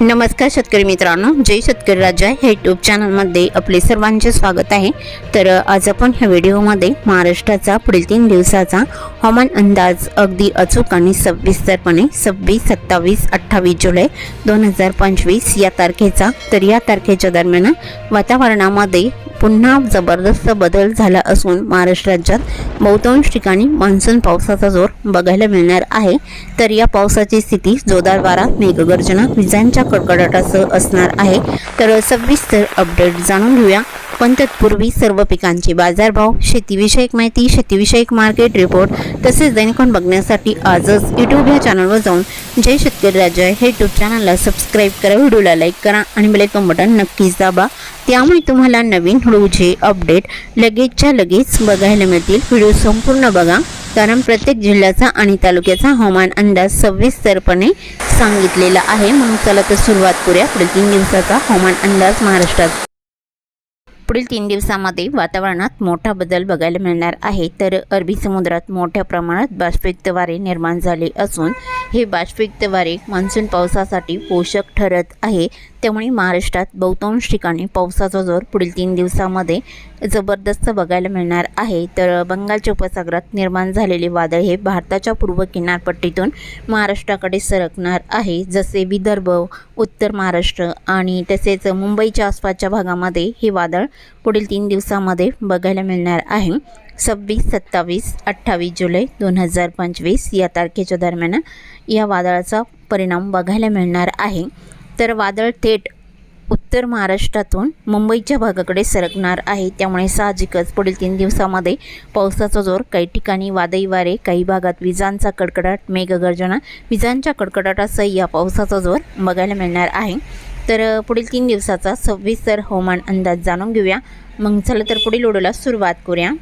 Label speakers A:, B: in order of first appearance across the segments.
A: नमस्कार शेतकरी मित्रांनो जय शेतकरी राजा हे यूट्यूब चॅनलमध्ये आपले सर्वांचे स्वागत आहे. तर आज आपण ह्या व्हिडिओमध्ये महाराष्ट्राचा पुढील तीन दिवसाचा हवामान अंदाज अगदी अचूक आणि सविस्तरपणे सव्वीस सत्तावीस अठ्ठावीस जुलै दोन हजार पंचवीस या तारखेचा तर या तारखेच्या दरम्यान वातावरणामध्ये पुन्हा जबरदस्त बदल झाला असून महाराष्ट्र राज्यात बहुतांश ठिकाणी मान्सून पावसाचा जोर बघायला मिळणार आहे. तर या पावसाची स्थिती जोरदार वारा मेघगर्जना विजांच्या कडकडाटासह असणार आहे. तर सविस्तर अपडेट जाणून घेऊया. पण तत्पूर्वी सर्व पिकांचे बाजारभाव शेतीविषयक माहिती शेतीविषयक मार्केट रिपोर्ट तसेच दैनिकन बघण्यासाठी आजच यूट्यूब ह्या चॅनलवर जाऊन जय शेतकरी राजा हे यूट्यूब चॅनलला सबस्क्राईब करा व्हिडिओला लाईक करा आणि बेलायकन बटन नक्कीच दाबा. त्यामुळे तुम्हाला नवीन हळूचे अपडेट लगेचच्या लगेच बघायला मिळतील. व्हिडिओ संपूर्ण बघा. कारण प्रत्येक जिल्ह्याचा आणि तालुक्याचा हवामान अंदाज सविस्तरपणे सांगितलेला आहे. म्हणून चला तर सुरुवात करूया पुढील तीन दिवसाचा हवामान अंदाज महाराष्ट्रात. पुढील तीन दिवसामध्ये वातावरणात मोठा बदल बघायला मिळणार आहे. तर अरबी समुद्रात मोठ्या प्रमाणात बाष्पयुक्त वारे निर्माण झाले असून हे बाष्पयुक्त वारे मान्सून पावसासाठी पोषक ठरत आहे. त्यामुळे महाराष्ट्रात बहुतांश ठिकाणी पावसाचा जोर पुढील तीन दिवसामध्ये जबरदस्त बघायला मिळणार आहे. तर बंगालच्या उपसागरात निर्माण झालेले वादळ हे भारताच्या पूर्व किनारपट्टीतून महाराष्ट्राकडे सरकणार आहे. जसे विदर्भ उत्तर महाराष्ट्र आणि तसेच मुंबईच्या आसपासच्या भागामध्ये हे वादळ पुढील तीन दिवसामध्ये बघायला मिळणार आहे. सव्वीस सत्तावीस अठ्ठावीस जुलै दोन हजार पंचवीस या तारखेच्या दरम्यान या वादळाचा परिणाम बघायला मिळणार आहे. तर वादळ थेट उत्तर महाराष्ट्रातून मुंबईच्या भागाकडे सरकणार आहे. त्यामुळे साहजिकच पुढील तीन दिवसामध्ये पावसाचा जोर काही ठिकाणी वादळी वारे काही भागात विजांचा कडकडाट मेघगर्जना विजांच्या कडकडाटासह या पावसाचा जोर बघायला मिळणार आहे. तर पुढील तीन दिवसाचा सविस्तर हवामान अंदाज जाणून घेऊया. मग चला तर पुढील ओढूला सुरुवात करूया.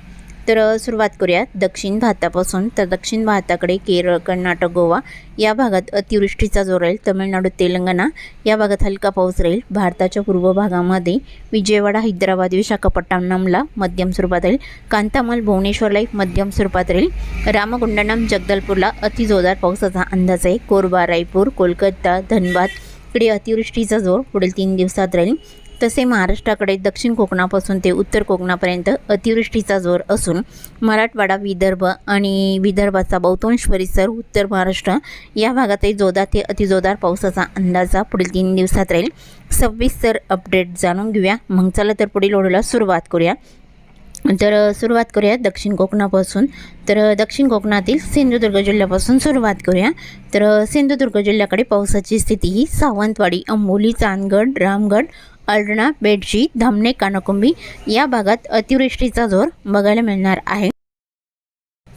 A: तर सुरुवात करूयात. दक्षिण भारतापासून तर दक्षिण भारताकडे केरळ कर्नाटक गोवा या भागात अतिवृष्टीचा जोर राहील. तमिळनाडू तेलंगणा या भागात हलका पाऊस राहील. भारताच्या पूर्व भागामध्ये विजयवाडा हैदराबाद विशाखापट्टणमला मध्यम स्वरूपात राहील. कांतामल भुवनेश्वरला मध्यम स्वरूपात राहील. रामगुंडनम जगदलपूरला अतिजोरदार पावसाचा अंदाज आहे. कोरबा रायपूर कोलकाता धनबाद इकडे अतिवृष्टीचा जोर पुढील तीन दिवसात राहील. तसे महाराष्ट्राकडे दक्षिण कोकणापासून ते उत्तर कोकणापर्यंत अतिवृष्टीचा जोर असून मराठवाडा विदर्भ आणि विदर्भाचा बहुतांश परिसर उत्तर महाराष्ट्र या भागातही जोरदार ते अतिजोरदार पावसाचा अंदाजा पुढील तीन दिवसात राहील. सविस्तर अपडेट जाणून घेऊया. मग चला तर पुढील ओढीला सुरुवात करूया. तर सुरुवात करूया दक्षिण कोकणापासून. तर दक्षिण कोकणातील सिंधुदुर्ग जिल्ह्यापासून सुरुवात करूया. तर सिंधुदुर्ग जिल्ह्याकडे पावसाची स्थिती ही सावंतवाडी अंबोली चांदगड रामगड अळणा बेडशी धामणे कानकुंबी या भागात अतिवृष्टीचा जोर बघायला मिळणार आहे.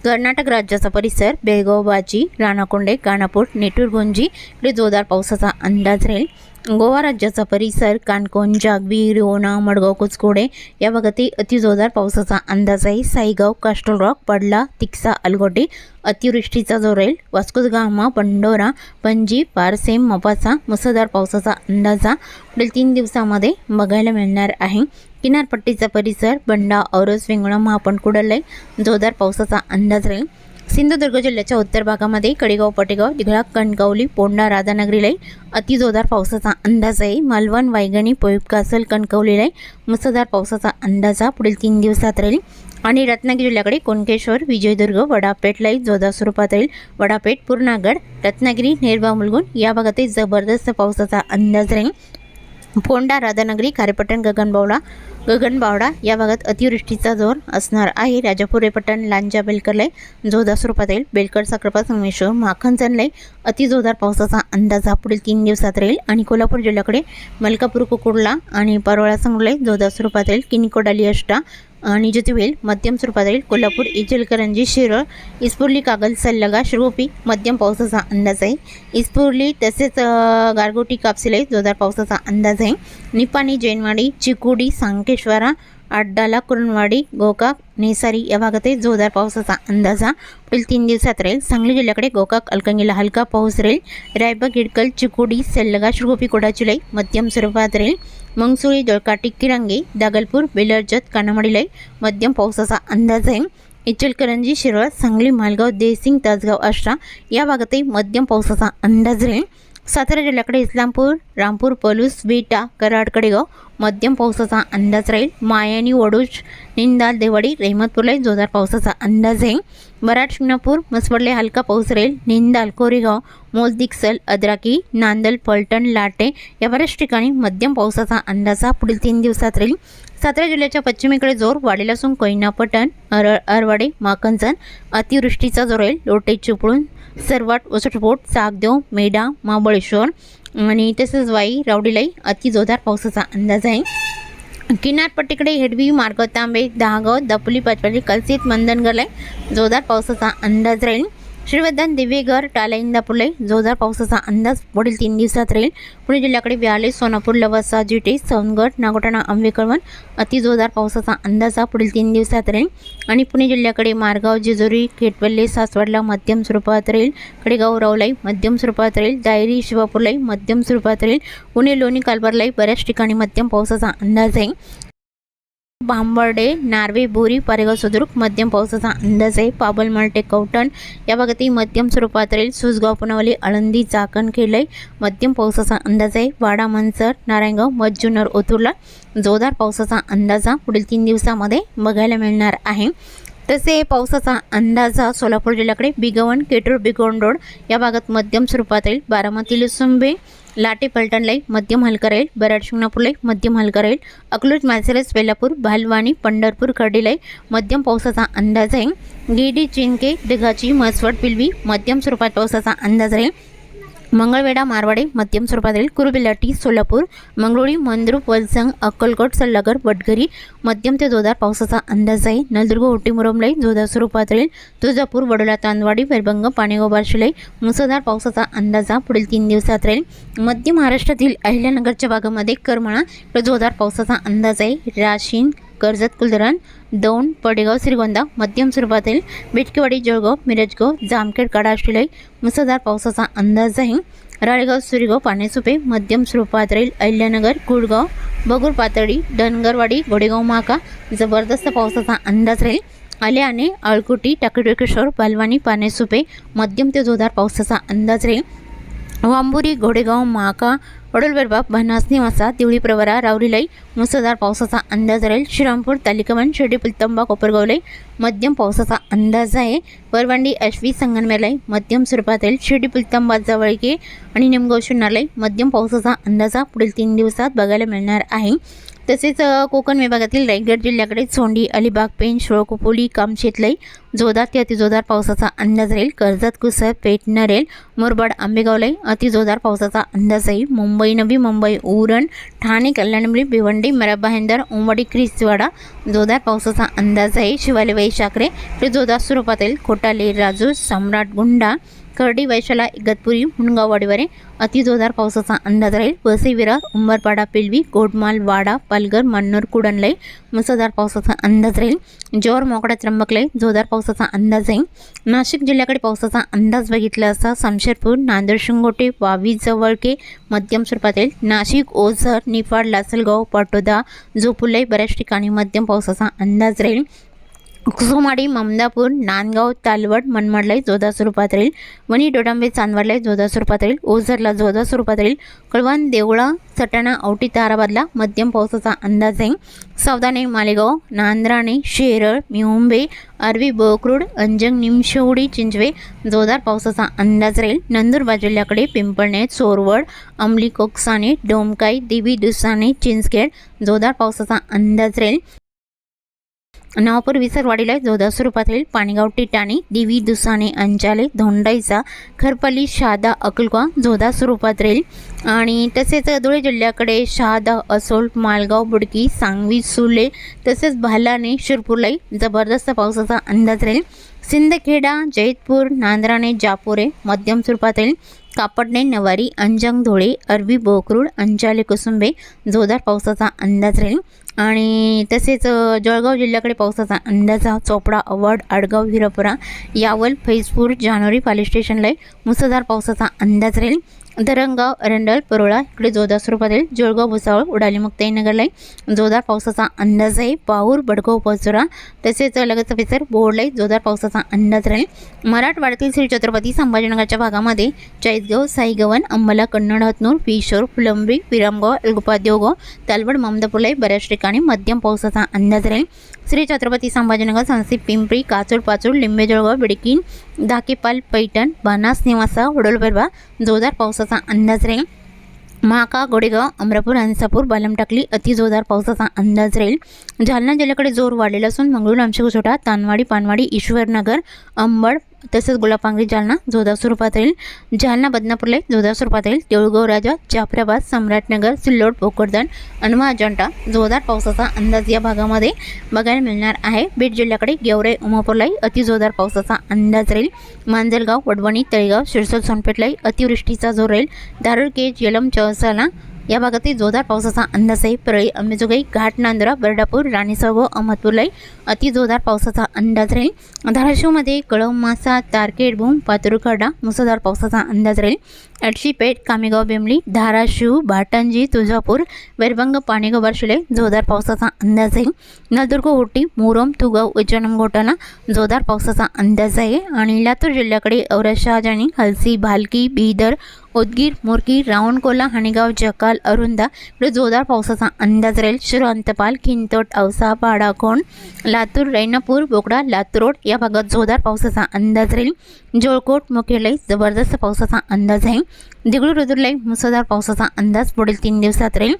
A: कर्नाटक राज्याचा परिसर बेळगाव बाची राणाकोंडे गाणापूर नेटूरगोंजी इकडे जोरदार पावसाचा अंदाज राहील. गोवा राज्याचा परिसर काणकोण जागवी रिओना मडगाव कुचकोडे या भागातही अतिजोरदार पावसाचा अंदाज आहे साईगाव कास्टल रॉक पडला तिक्सा अलगोटी अतिवृष्टीचा जोरेल राहील पंडोरा पणजी पारसेम मपासा मुसळधार पावसाचा अंदाजा पुढील तीन दिवसामध्ये बघायला मिळणार आहे. किनारपट्टीचा परिसर बंडा औरस वेंगुळा महापण कुडलय जोरदार पावसाचा अंदाज राहील. सिंधुदुर्ग जिल्ह्याच्या उत्तर भागामध्ये कडेगाव पटेगाव दिघळा कणकवली पोंडा राधानगरीलाही अतिजोरदार पावसाचा अंदाज आहे. मालवण वायगणी पोईपकासल कणकवलीलाही मुसळधार पावसाचा अंदाज हा पुढील तीन दिवसात राहील. आणि रत्नागिरी जिल्ह्याकडे कोणकेश्वर विजयदुर्ग वडापेठलाही जोरदार स्वरूपात राहील. वडापेठ पूर्णागड रत्नागिरी नेरबा मुलगुण या भागातही जबरदस्त पावसाचा अंदाज राहील. फोंडा राधानगरी खारेपट्टण गगनबावडा. गगनबावडा या भागात अतिवृष्टीचा जोर असणार आहे. राजापूर रेपट्टण लांजा बेलकरलय जोरदार स्वरूपात येईल. बेलकर साखरपा संगमेश्वर माखनजनलय अतिजोरदार पावसाचा अंदाज हा पुढील तीन दिवसात राहील. आणि कोल्हापूर जिल्ह्याकडे मलकापूर कुकुडला आणि परवळा संगलय जोरदार स्वरूपात येईल. किनिकोडाली अष्टा आणि ज्योतिवेल मध्यम स्वरूपात राहील कोल्हापूर इचलकरंजी शिरळ इस्पुर्ली कागल सल्लगा शिरोपी मध्यम पावसाचा अंदाज आहे. इस्पुर्ली तसेच गारगोटी कापसिलाई जोरदार पावसाचा अंदाज आहे. निपाणी जैनवाडी चिकुडी सांकेश्वरा अड्डाला कुरणवाडी गोकाक नेसारी या भागातही जोरदार पावसाचा अंदाज हा. पुढील तीन दिवसात राहील. सांगली जिल्ह्याकडे गोकाक अलकंगीला हलका पाऊस राहील. रायबा गिडकल चिकोडी सल्लगा शिरगोपी कोडाचुलाई मध्यम स्वरूपात राहील. मंगसुळी दोळकाटी किरांगे दागलपूर बेलरजत कानामडीलाई मध्यम पावसाचा अंदाज आहे. इचलकरंजी शिरळ सांगली मालगाव देसिंग तासगाव आष्टा या भागातही मध्यम पावसाचा अंदाज राहील सातारा जिल्ह्याकडे इस्लामपूर रामपूर पलूस विटा कराडकडे गाव मध्यम पावसाचा अंदाज राहील. मायानी वडूज निंदाल देवाडी रेहमतपूरला जोरदार पावसाचा अंदाज आहे. बराड शिंगणापूर मसवडले हलका पाऊस राहील. निंदाल कोरेगाव मोजदिक्सल अद्राकी नांदल पलटण लाटे या बऱ्याच ठिकाणी मध्यम पावसाचा अंदाज हा पुढील तीन दिवसात राहील. सातारा जिल्ह्याच्या पश्चिमेकडे जोर वाढलेला असून कोयनापटण अर अरवाडे माकंजन अतिवृष्टीचा जोर राहील. लोटे चिपळूण सरवाट वसटपोट चाकदेव मेढा महाबळेश्वर आणि तसेच वाई रावडीलाई अति जोरदार पावसाचा अंदाज आहे. किनारपट्टीकडे हेडवी मार्ग तांबे दहागाव दापोली पाचपाली कलसीत मंदनगरला जोरदार पावसाचा अंदाज राहील. श्रीवर्धन दिवेघर टाला इंदापूरला जोरदार पावसाचा अंदाज पुढील तीन दिवसात राहील. पुणे जिल्ह्याकडे व्याले सोनापूर लवासा जिटे सवनगड नागोटाणा आंबेकळवण अति जोरदार पावसाचा अंदाज हा पुढील तीन दिवसात राहील. आणि पुणे जिल्ह्याकडे मारगाव जेजुरी खेटवल्ले सासवडला मध्यम स्वरूपात राहील. कडेगाव रावलाई मध्यम स्वरूपात राहील. दायरी शिवापूरलाई मध्यम स्वरूपात राहील. पुणे लोणी कालबारलाही बऱ्याच ठिकाणी मध्यम पावसाचा अंदाज आहे. बांबर्डे नार्वे बोरी पारेगाव सुद्रुक मध्यम पावसाचा अंदाज आहे. पाबल मलटे कवटण या भागातही मध्यम स्वरूपात राहील सुसगाव पुनावली आळंदी चाकण खेळई मध्यम पावसाचा अंदाज आहे. वाडा मनसर नारायणगाव मज्जुनर ओतूरला जोरदार पावसाचा अंदाजा पुढील तीन दिवसामध्ये बघायला मिळणार आहे. तसे पावसाचा अंदाजा सोलापूर जिल्ह्याकडे बिगवण केटूर बिगवण रोड या भागात मध्यम स्वरूपात राहील बारामती लुसुंबे लाटे पलटणलाई मध्यम हलका राहील बराड शिंगणापूरलाई मध्यम हलका राहील. अकलूज मालसेरस वेलापूर भालवाणी पंढरपूर खर्डीलाई मध्यम पावसाचा अंदाज आहे गिडी चिंके दिघाची म्हसवड पिलवी मध्यम स्वरूपात पावसाचा अंदाज राहील. मंगळवेढा मारवाडे मध्यम स्वरूपातील कुरुबिलाटी सोलापूर मंगळुळी मंद्रुप वलसंग अक्कलकोट सल्लागर वडघरी मध्यम ते जोरदार पावसाचा अंदाज आहे. नलदुर्ग ओटीमुरमलाई जोरदार स्वरूपात राहील तुळजापूर वडोला तांदवाडी वैरभंग पाणीगोबार बार्शिलाई मुसळधार पावसाचा अंदाज हा पुढील तीन दिवसात राहील. मध्य महाराष्ट्रातील अहिल्यानगरच्या भागामध्ये करमणा जोरदार पावसाचा अंदाज आहे. राशीन कर्जत कुलधरण दौंड पडेगाव श्रीगोंदा मध्यम स्वरूपात बेटकेवाडी जळगाव मिरजगाव जामखेड कडाशिलाई मुसळधार पावसाचा अंदाज आहे राळेगाव सुरेगाव पाण्यासुपे मध्यम स्वरूपात राहील अहिल्यानगर गुडगाव बगूर पातळी डनगरवाडी गोडेगाव माका जबरदस्त पावसाचा अंदाज राहील. आल्याने अळकुटी टाकेटोकेश्वर बालवानी पाण्यासुपे मध्यम ते जोरदार पावसाचा अंदाज राहील. वांबुरी घोडेगाव माका वडोलबेरबाग भन्नास निवासा दिवळी प्रवरा रावरीलाई मुसळधार पावसाचा अंदाज राहील. श्रीरामपूर तालिकावन शिर्डी पुलतंबा कोपरगावलाई मध्यम पावसाचा अंदाज आहे. परवांडी अश्वी संगनमेरलाई मध्यम स्वरूपात राहील. शिर्डी पुलतंबा जवळके आणि निमगाव शिरणारलाई मध्यम पावसाचा अंदाजा पुढील तीन दिवसात बघायला मिळणार आहे. तसेच कोकण विभागातील रायगड जिल्ह्याकडे सोंडी अलिबाग पेण शिळकोपोली कामशेतलाई जोरदार ते अतिजोरदार पावसाचा अंदाज राहील. कर्जत कुसर पेटणारेल नरेल मुरबाड आंबेगावलाई अतिजोरदार पावसाचा अंदाज आहे मुंबई नवी मुंबई उरण ठाणे कल्याणमुळी भिवंडी मराबाहेंदर उंबडी क्रिसवाडा. जोरदार पावसाचा अंदाज आहे शिवाली वैशाकरे ते जोरदार स्वरूपात येईल. खोटाले राजू सम्राट गुंडा करडी वैशाला इगतपुरी मुनगाववाडीवरे. अतिजोरदार पावसाचा अंदाज राहील. वसई विरार उंबरपाडा पिलवी गोडमाल वाडा पालघर मन्नूर कुडणलाई मुसळधार पावसाचा अंदाज राहील. जोर मोकळा त्र्यंबकलाई. जोरदार पावसाचा अंदाज आहे. नाशिक जिल्ह्याकडे पावसाचा अंदाज बघितला असता समशेरपूर नांदेड शिंगोटे वावी जवळके मध्यम स्वरूपात येईल नाशिक ओझर निफाड लासलगाव पाटोदा जोपुलाई बऱ्याच ठिकाणी मध्यम पावसाचा अंदाज राहील. कुसुमाडी ममदापूर नांदगाव तालवड मनमाडलाई जोधा स्वरूपात राहील वणी डोडांबे चांदवडलाई जोधा स्वरूपात राहील ओझरला जोधा स्वरूपात राहील कळवण देवळा सटाणा औटी ताराबादला मध्यम पावसाचा अंदाज आहे. सावदाने मालेगाव नांद्राणे शेरळ मिहुंबे आरवी बोकरूड अंजंग निमशेवडी चिंचवे जोरदार पावसाचा अंदाज राहील. नंदुरबार जिल्ह्याकडे पिंपळणे चोरवड अंमली कोकसाने डोमकाई देवी दुसाने चिंचखेड जोरदार पावसाचा अंदाज राहील. नवापूर विसरवाडीला जोरदार स्वरूपात राहील पाणीगाव टिटाणी दिवी दुसाने अंचाले धोंडाईचा खरपली शहादा अकलगा जोधा स्वरूपात राहील. आणि तसेच धुळे जिल्ह्याकडे शहादा असोल मालगाव बुडकी सांगवी सुले तसेच भालाने शिरपूरलाही जबरदस्त पावसाचा अंदाज राहील. सिंदखेडा जैतपूर नांदराणे जापुरे मध्यम स्वरूपात राहील. कापडणे नवारी अंजंग धुळे अरबी बोकरूड अंचाले कुसुंबे जोरदार पावसाचा अंदाज राहील. आणि तसेच जळगाव जिल्ह्याकडे पावसाचा अंदाज चोपडा अवड आडगाव हिरपुरा यावल फैजपूर जानोरी पाली स्टेशनला मुसळधार पावसाचा अंदाज राहील. धरणगाव अरंडल परोळा इकडे जोरदार स्वरूपात राहील जोळगाव भुसावळ उडाली मुक्ताईनगरला जोरदार पावसाचा अंदाज आहे. पाऊर बडगाव पोचरा तसेच लगतचा पिसर बोर्डलाही जोरदार पावसाचा अंदाज राहील. मराठवाड्यातील श्री छत्रपती संभाजीनगरच्या भागामध्ये चाळीसगाव साईगवन अंबाला कन्नड हतनूर पिशोर फुलंब्री विरामगाव एलगोपादेवगाव तालवड ममदापूरलाही बऱ्याच ठिकाणी मध्यम पावसाचा अंदाज राहील. श्री छत्रपती संभाजीनगर सांसी पिंपरी काचोड पाचोड लिंबेजळगाव बिडकीन दाकेपाल पैठण बानास निवासा वडोलबरवा जोरदार पावसाचा अंदाज राहील. महाका गोडेगाव अमरापूर अंसापूर बालमटाकली अति जोरदार पावसाचा अंदाज राहील. जालना जिल्ह्याकडे जोर वाढलेला असून मंगळूर आमशेकुसोटा तानवाडी पानवाडी ईश्वरनगर अंबड तसेच गुलापांगरी जालना जोरदार स्वरूपात राहील जालना बदनापूरला जोरदार स्वरूपात राहील देऊळगाव राजा जाफराबाद सम्राटनगर सिल्लोड भोकरदन अनवा अजंठा जोरदार पावसाचा अंदाज या भागामध्ये बघायला मिळणार आहे. बीड जिल्ह्याकडे गेवराई उमापूरलाही अति जोरदार पावसाचा अंदाज राहील. मांजलगाव वडवणी तळेगाव शिरसोल सोनपेठलाही अतिवृष्टीचा जोर राहील. दारुळ केज येलम चौसाला या भागातील जोरदार पावसाचा अंदाज आहे. परळी अंबेजोगाई घाट नांदरा बर्डापूर व अहमदपूरलाही अति जोरदार पावसाचा अंदाज राहील. धाराशिवमध्ये कळम मासा तारकेड भूम पातुरखडा मुसळधार पावसाचा अंदाज राहील. अडशीपेठ कामेगाव बेमली धाराशिव भाटंजी तुळजापूर वैरभंग पाणीगाव बारशिले जोरदार पावसाचा अंदाज आहे. नळदुर्ग होटी मोरम तुगाव उज्जैन घोटाला जोरदार पावसाचा अंदाज आहे. आणि लातूर जिल्ह्याकडे औरशाजानी हलसी भालकी बिदर उदगीर मोरकी रावणकोला हाणेगाव जकाल अरुंदा इकडे जोरदार पावसाचा अंदाज राहील. शिरो अंतपाल खिंतोट औसा पाडाकोण लातूर रैनापूर बोकडा लातूर रोड या भागात जोरदार पावसाचा अंदाज राहील. जोळकोट मुखेलय जबरदस्त पावसाचा अंदाज आहे. दिगळू रुद्रलाई मुसळधार पावसाचा अंदाज. पुढील तीन दिवसात राहील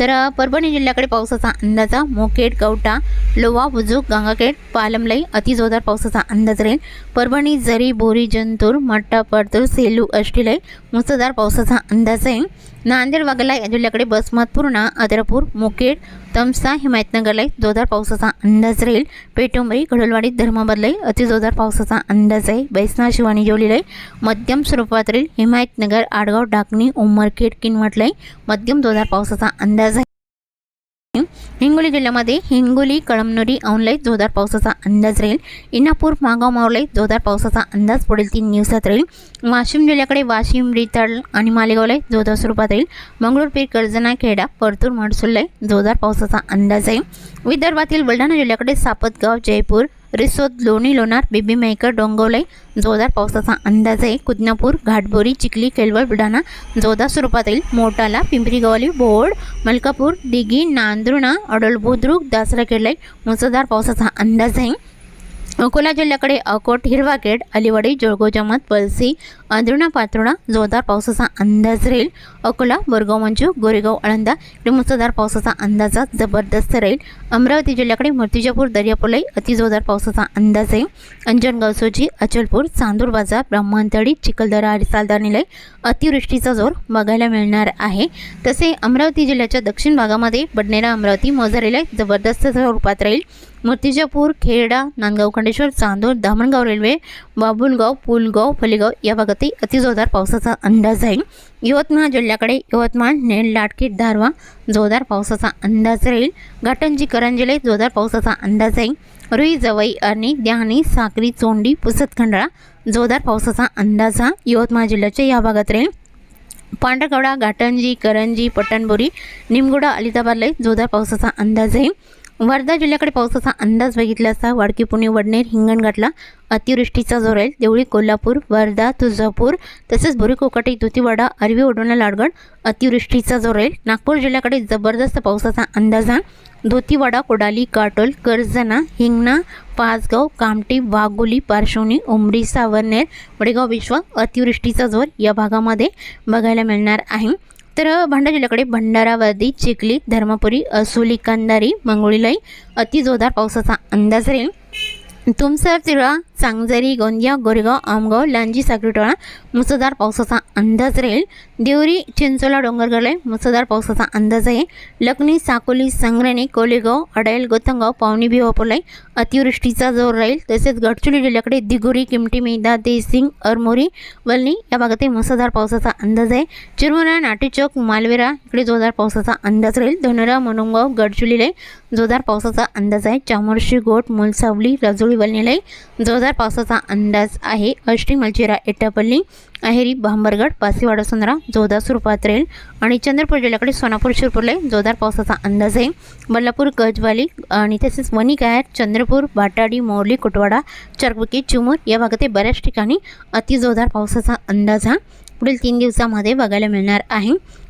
A: तर परभणी जिल्ह्याकडे पावसाचा अंदाज. मोकेड गवटा लोवा बुजुक गंगाखेड पालमलाई अतिजोरदार पावसाचा अंदाज राहील. परभणी जरी बोरी जंतूर मट्टा परतूर सेलू अष्टीलाई मुसळधार पावसाचा अंदाज आहे. नांदेड वागला जिल्ह्याकडे बसमत पूर्णा अद्रपूर मुकेड तमसा हिमायतनगरलाई जोरदार पावसाचा अंदाज राहील. पेटुंबरी घडलवाडी धर्माबादलाई अतिजोरदार पावसाचा अंदाज आहे. बैसना शिवानी जोलीलाही मध्यम स्वरूपात राहील हिमायतनगर आडगाव डाकणी उमरखेड किनवटलाही मध्यम जोरदार पावसाचा अंदाज आहे. हिंगोली जिल्ह्यामध्ये हिंगोली कळमनुरी औनलाई जोरदार पावसाचा अंदाज राहील. इनापूर मागाव मावलाई जोरदार पावसाचा अंदाज. पुढील तीन दिवसात राहील. वाशिम जिल्ह्याकडे वाशिम रिताड आणि मालेगावलाई जोरदार स्वरूपात राहील. मंगळूर पीर कर्जना खेडा परतूर मडसुल्लाई जोरदार पावसाचा अंदाज आहे विदर्भातील बुलढाणा जिल्ह्याकडे सापतगाव जयपूर रिसोद लोणी लोणार बेबी मेकर डोंगवलाई जोरदार पावसाचा अंदाज आहे कुदनापूर घाटबोरी चिखली केलवळ बुलढाणा जोरदार स्वरूपात येईल मोटाला पिंपरी गवाली बोर्ड मलकापूर दिघी नांदुर्णा अडोल बुद्रुक दासरा केडलाई मुसळधार पावसाचा अंदाज आहे अकोला जिल्ह्याकडे अकोट हिरवाखेड अलिवाडी जोळगोजामत पळसी अंदरुणा पात्रुणा जोरदार पावसाचा अंदाज राहील. अकोला बोरगाव मंजू गोरेगाव आळंदा इकडे मुसळधार पावसाचा अंदाजा जबरदस्त राहील. अमरावती जिल्ह्याकडे मूर्तिजापूर दर्यापुलाई अतिजोरदार पावसाचा अंदाज आहे. अंजनगाव सोजी अचलपूर चांदूर बाजार ब्रह्मांतळी चिखलदरा आणि निलय अतिवृष्टीचा जोर बघायला मिळणार आहे. तसे अमरावती जिल्ह्याच्या दक्षिण भागामध्ये बडनेरा अमरावती मोजारीला जबरदस्त स्वरूपात राहील. मूर्तिजापूर खेरडा नांदगाव खंडेश्वर चांदूर दामणगाव रेल्वे बाबुलगाव पुलगाव फलेगाव या भागात भागातही अतिजोरदार पावसाचा अंदाज आहे. यवतमाळ जिल्ह्याकडे यवतमाळ नेल लाटकीट धारवा जोरदार पावसाचा अंदाज राहील. घाटंजी करंजीला जोरदार पावसाचा अंदाज आहे. रुई जवई अर्णी द्याणी साक्री चोंडी पुसतखंडाळा जोरदार पावसाचा अंदाज हा यवतमाळ जिल्ह्याच्या या भागात राहील. पांढरकवडा घाटंजी करंजी पटणबोरी निमगुडा अलिताबादला जोरदार पावसाचा अंदाज आहे. वर्धा जिल्ह्याकडे पावसाचा अंदाज बघितला असता वाडकी पुणे वडनेर हिंगणघाटला अतिवृष्टीचा जोर आहे देवळी कोल्हापूर वर्धा तुळजापूर तसेच बोरी कोकाटे दुतीवाडा अरवी ओढोणा लाडगड अतिवृष्टीचा जोर आहे नागपूर जिल्ह्याकडे जबरदस्त पावसाचा अंदाज आहे. धोतीवाडा कोडाली काटोल कर्जना हिंगणा पाचगाव कामटी वाघोली पार्श्वनी उमरी सावरनेर वडेगाव विश्व अतिवृष्टीचा जोर या भागामध्ये बघायला मिळणार आहे. तर भंडारा जिल्ह्याकडे भंडारावादी चिखली धर्मपुरी असोली कंदारी मंगोळीलाई अति जोरदार पावसाचा अंदाज राहील. तुमसर तिळा सांगजरी गोंदिया गोरेगाव आमगाव लांजी साखरीटोळा मुसळधार पावसाचा अंदाज राहील. देवरी चिंचोला डोंगरगडला मुसळधार पावसाचा अंदाज आहे. लखनी साकोली संग्रणी कोलेगाव अडायल गोतंगाव पावणी भिवापूरलाई अतिवृष्टीचा जोर राहील. तसेच गडचिरोली जिल्ह्याकडे दिगुरी किमटी मेदा देसिंग अरमोरी वलनी या भागातही मुसळधार पावसाचा अंदाज आहे. चिरमुरा नाटेचौक मालवेरा इकडे जोरदार पावसाचा अंदाज राहील. धनोरा मनोंगाव गडचिरोलीला जोरदार पावसाचा अंदाज आहे. चामोर्शी गोट मुलसावली राजोळी वलनीलाही जोरदार जोरदार पावसाचा अंदाज आहे. अष्टी मलचिरा एटापल्ली अहेरी भांबरगड पासीवाडा सुंदरा जोरदार स्वरूपात राहील आणि चंद्रपूर जिल्ह्याकडे सोनापूर शिरपूरला जोरदार पावसाचा अंदाज आहे. बल्लापूर गजवाली आणि तसेच वणी चंद्रपूर बाटाडी मोरली कुटवाडा चरबुकी चिमूर या भागातील बऱ्याच ठिकाणी अतिजोरदार पावसाचा अंदाज हा. पुढील तीन दिवसामध्ये बघायला मिळणार आहे.